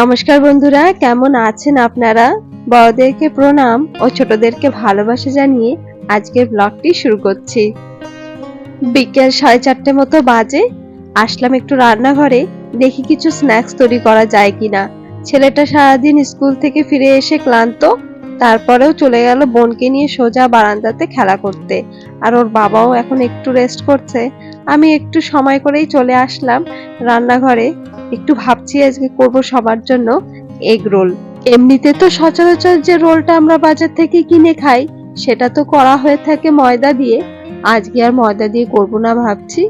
নমস্কার বন্ধুরা, কেমন আছেন আপনারা? বড়দেরকে প্রণাম ও ছোটদেরকে ভালোবাসা জানিয়ে আজকের ব্লগটি শুরু করছি। বিকেল সাড়ে চারটে মতো বাজে, আসলাম একটু রান্নাঘরে, দেখি কিছু স্ন্যাক্স তৈরি করা যায় কিনা। ছেলেটা সারাদিন স্কুল থেকে ফিরে এসে ক্লান্ত, তারপরেও চলে গেল বোনকে নিয়ে সোজা বারান্দাতে খেলা করতে। আর ওর বাবাও এখন একটু রেস্ট করছে। আমি একটু সময় করেই চলে আসলাম রান্নাঘরে। একটু ভাবছি আজকে করব সবার জন্য এগ রোল এমনিতে তো সচরাচর যে রোলটা আমরা বাজার থেকে কিনে খাই, সেটা তো করা হয়ে থাকে ময়দা দিয়ে। আজকে আর ময়দা দিয়ে করব না ভাবছি।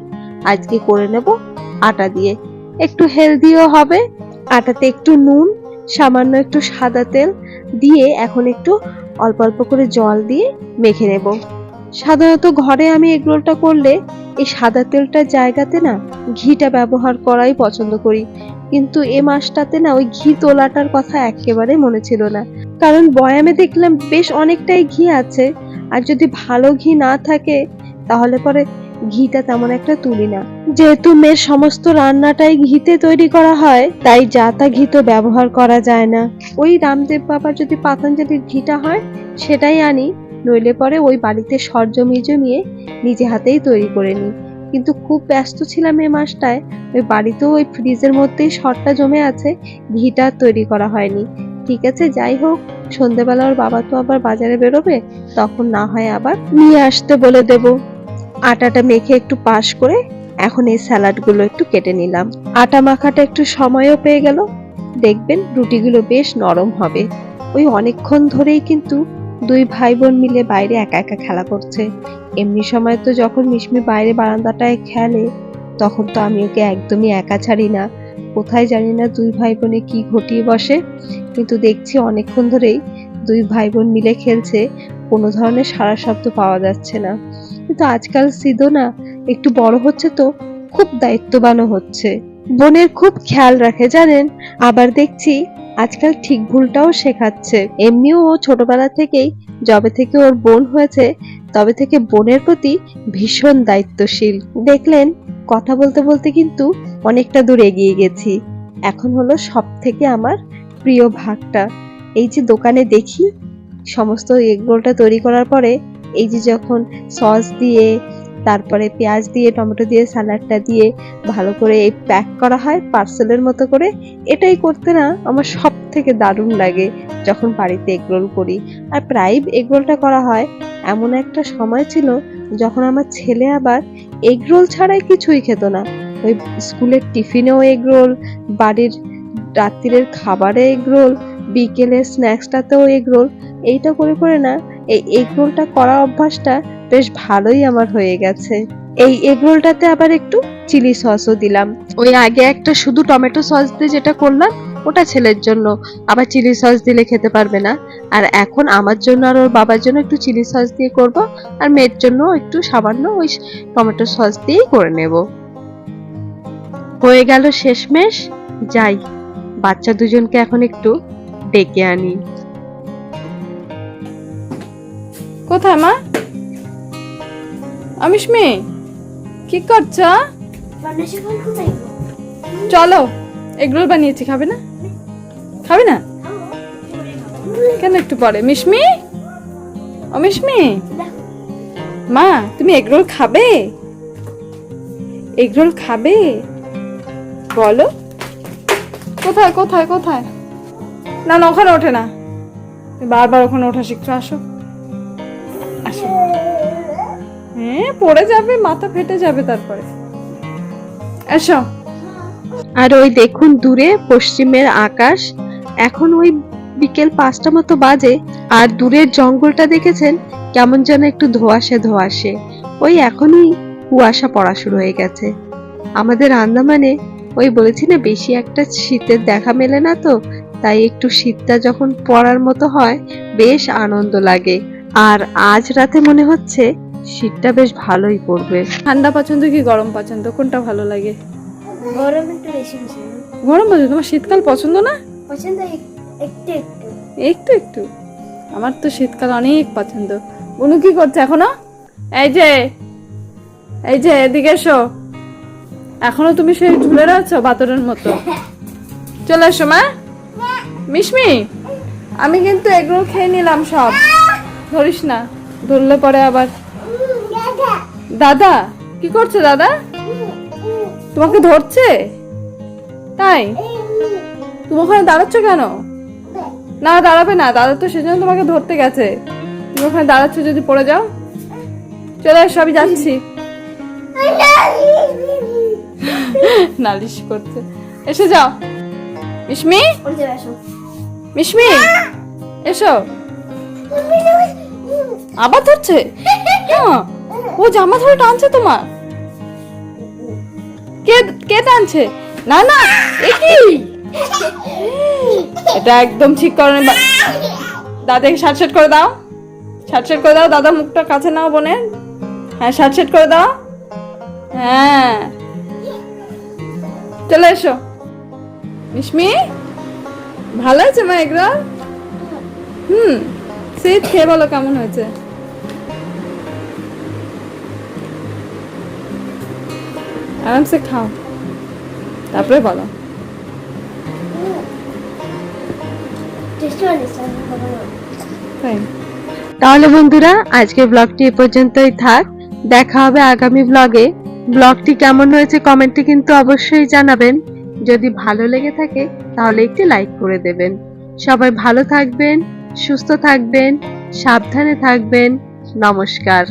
আজকে করে নেব আটা দিয়ে। একটু হেলদিও হবে, আটাতে একটু নুন, সামান্য একটু সাদা তেল দিয়ে এখন একটু অল্প অল্প করে জল দিয়ে মেখে নেব। সাধারণত ঘরে আমি এগ রোলটা করলে এই সাদা তেলটার জায়গাতে না ঘিটা ব্যবহার করাই পছন্দ করি। কিন্তু এ মাসটাতে না ওই ঘি তোলাটার কথা একেবারে মনে ছিল না। কারণ বয়ামে দেখলাম বেশ অনেকটাই ঘি আছে, আর যদি ভালো ঘি না থাকে, তাহলে পরে ঘিটা তেমন একটা তুলি না। যেহেতু মেয়ের সমস্ত রান্নাটাই ঘিতে তৈরি করা হয়, তাই যা তা ঘি তো ব্যবহার করা যায় না। ওই রামদেব বাবার যদি পাতঞ্জলির ঘিটা হয়, সেটাই আনি। নইলে পরে ওই বাড়িতে সর জমিয়ে নিজে হাতেই তৈরি করে নিই। কিন্তু খুব ব্যস্ত ছিলাম এই মাসটায়, ওই বাড়িতেও ওই ফ্রিজের মধ্যেই সরটা জমে আছে, ঘিটা তৈরি করা হয়নি। ঠিক আছে, যাই হোক, সন্ধেবেলা ওর বাবা তো আবার বাজারে বেরোবে, তখন না হয় আবার নিয়ে আসতে বলে দেব। আটাটা মেখে একটু পাশ করে এখন এই স্যালাডগুলো একটু কেটে নিলাম। আটা মাখাটা একটু সময়ও পেয়ে গেল। দেখবেন রুটিগুলো বেশ নরম হবে। ওই অনেকক্ষণ ধরেই কিন্তু দুই ভাই বোন মিলে বাইরে একা একা খেলা করছে। এমনি সময় তো যখন মিশমি বাইরে বারান্দাটায় খেলে, তখন তো আমি ওকে একদমই একা ছাড়ি না। কোথায় জানি না দুই ভাই বোনে কি ঘটিয়ে বসে। কিন্তু দেখছি অনেকক্ষণ ধরেই দুই ভাই বোন মিলে খেলছে, কোনো ধরনের সারা শব্দ পাওয়া যাচ্ছে না। কিন্তু আজকাল সিদো না একটু বড় হচ্ছে তো, খুব দায়িত্ববানও হচ্ছে। বোনের খুব খেয়াল রাখে, জানেন? আবার দেখছি আজকাল ঠিক ভুলটাও শেখাচ্ছে। এমনিও ও ছোটবেলা থেকেই যবে থেকে ওর বোন হয়েছে, তবে থেকে বোনের প্রতি ভীষণ দায়িত্বশীল। দেখলেন, কথা বলতে বলতে কিন্তু অনেকটা দূর এগিয়ে গেছি। এখন হলো সব থেকে আমার প্রিয় ভাগটা। এই যে দোকানে দেখি, সমস্ত এগরোলটা তৈরি করার পরে এই যে যখন সস দিয়ে তারপরে পেঁয়াজ দিয়ে, টমেটো দিয়ে স্যালাডটা দিয়ে ভালো করে এই প্যাক করা হয় পার্সেলের মতো করে। এটাই করতে না আমার সব থেকে দারুণ লাগে যখন বাড়িতে এগরোল করি। আর প্রায় এগরোলটা করা হয়। এমন একটা সময় ছিল যখন আমার ছেলে আবার এগরোল ছাড়াই কিছুই খেত না। ওই স্কুলের টিফিনেও এগরোল বাড়ির রাত্রিরের খাবারে এগরোল বিকেলের স্ন্যাক্সটাতেও এগরোল এইটা করে করে না এই এগরোলটা করা অভ্যাসটা বেশ ভালোই আমার হয়ে গেছে। এই এগরোলটাতে আবার একটু চিলি সসও দিলাম। ওই আগে একটা শুধু টমেটো সস দিয়ে যেটা করলাম, ওটা ছেলের জন্য। আবার চিলি সস দিলে খেতে পারবে না। আর এখন আমার জন্য আর ওর বাবার জন্য একটু চিলি সস দিয়ে করব, আর মেয়ের জন্য একটু সামান্য ওই টমেটো সস দিয়েই করে নেব। হয়ে গেল শেষমেশ। যাই, বাচ্চা দুজনকে এখন একটু ডেকে আনি। কোথায় মা? অমিশমি কি করছ? চলো, এগরোল বানিয়েছি, খাবে না? খাবে না? কেন একটু পরে? মিশমি অমিশমি মা? তুমি এগরোল খাবে? এগরোল খাবে? বলো। কোথায় কোথায় কোথায়? না না, ওখানে ওঠে না। বারবার ওখানে ওঠা শিখছো, আসো। হ্যাঁ পড়ে যাবে, মাথা ফেটে যাবে তারপরে। এসো। আর ওই দেখুন দূরে, পশ্চিমের আকাশ। এখন ওই বিকেল পাঁচটা মতো বাজে, আর দূরের জঙ্গলটা দেখেছেন? কেমন যেন একটু ধোয়াশে ধোয়াশে। ওই এখনই কুয়াশা পড়া শুরু হয়ে গেছে। আমাদের আন্দামানে ওই বলেছি না, বেশি একটা শীতের দেখা মেলে না তো? তাই একটু শীতটা যখন পড়ার মতো হয়, বেশ আনন্দ লাগে। আর আজ রাতে মনে হচ্ছে শীতটা বেশ ভালোই পড়বে। ঠান্ডা পছন্দ কি গরম পছন্দ? কোনটা ভালো লাগে? গরম একটু বেশি পছন্দ। গরম পছন্দ? তোমার শীতকাল পছন্দ না? পছন্দ একটু একটু। একটু একটু? আমার তো শীতকাল অনেক পছন্দ। বুনু কি করছে এখনও? এই যে এই যে এদিকে এসো। এখনও তুমি সেই ঝুলে রয়েছো বাতরের মতো? চলে এসো মা। মিশমি আমি কিন্তু এগুলো খেয়ে নিলাম সব। ধরিস না ধরলে পরে আবার। দাদা, কি করছে দাদা? তোমাকে ধরছে? তাই? তুমি ওখানে দাঁড়াচ্ছ কেন? না, দাঁড়াবে না, দাদা তো সেজন্য তোমাকে ধরতে গেছে। তুমি ওখানে দাঁড়াচ্ছ যদি পড়ে যাও। চলে এসো, আমি যাচ্ছি। নালিশ করছে। এসে যাও। মিশমি? মিশমি? এসো। আবার ধরছে? হ্যাঁ ও জামা ধরে টানছে তোমার? কে কে টানছে? না না, এ কি? এটা একদম ঠিক করো দাদাকে শার্ট শার্ট করে দাও। শার্ট শার্ট করে দাও, দাদা মুখটা কাছে নাও বোনের হ্যাঁ শার্ট শার্ট করে দাও। হ্যাঁ। চলে এসো। মিশমি ভালো আছে মা এগুলো? হুম সে খেয়ে বলো কেমন হয়েছে? আরামসে খাও। তারপরে বলো। তাহলে বন্ধুরা, আজকে ব্লগটি এ পর্যন্তই থাক। দেখা হবে আগামী ব্লগে ব্লগটি কেমন হয়েছে কমেন্টে কিন্তু অবশ্যই জানাবেন। যদি ভালো লেগে থাকে, তাহলে একটি লাইক করে দেবেন। সবাই ভালো থাকবেন, সুস্থ থাকবেন, সাবধানে থাকবেন। নমস্কার।